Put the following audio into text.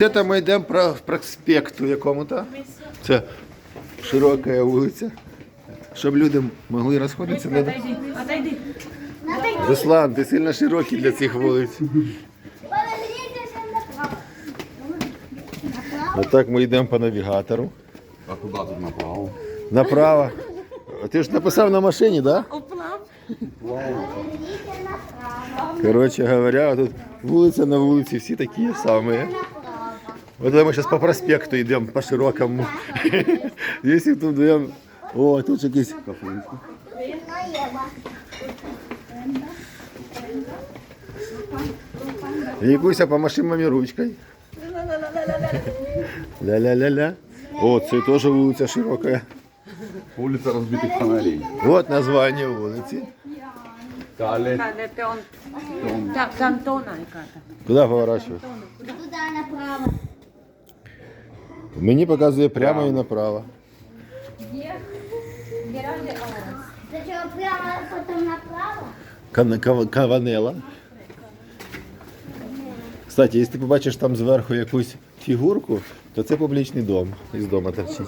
Це ми йдемо по проспекту якому-то. Це широка вулиця. Щоб люди могли розходитися. Надо... Отойди, отойди. Руслан, ти сильно широкий для цих вулиць. Отак ми йдемо по навігатору. А куди тут направо? Направо. Ти ж написав на машині, так? Да? Коротше говоря, тут вулиця на вулиці, всі такі самі. Направо. Вот мы сейчас по проспекту идем, по широкому. Если тут идем... О, тут же якийсь... Кафенську. Налево. Якуся помаши мамі ручкою. Ля-ля-ля-ля. О, це теж вулиця широка. Вулиця розбитих фонарей. Вот название вулиці. Далі. Каде те он. Та- Там тона і ката. Куди поворачувати? Туда направо. Мені показує прямо і направо. Каванела. Кстати, якщо ти побачиш там зверху якусь фігурку, то це публічний дом. Із дома торчить.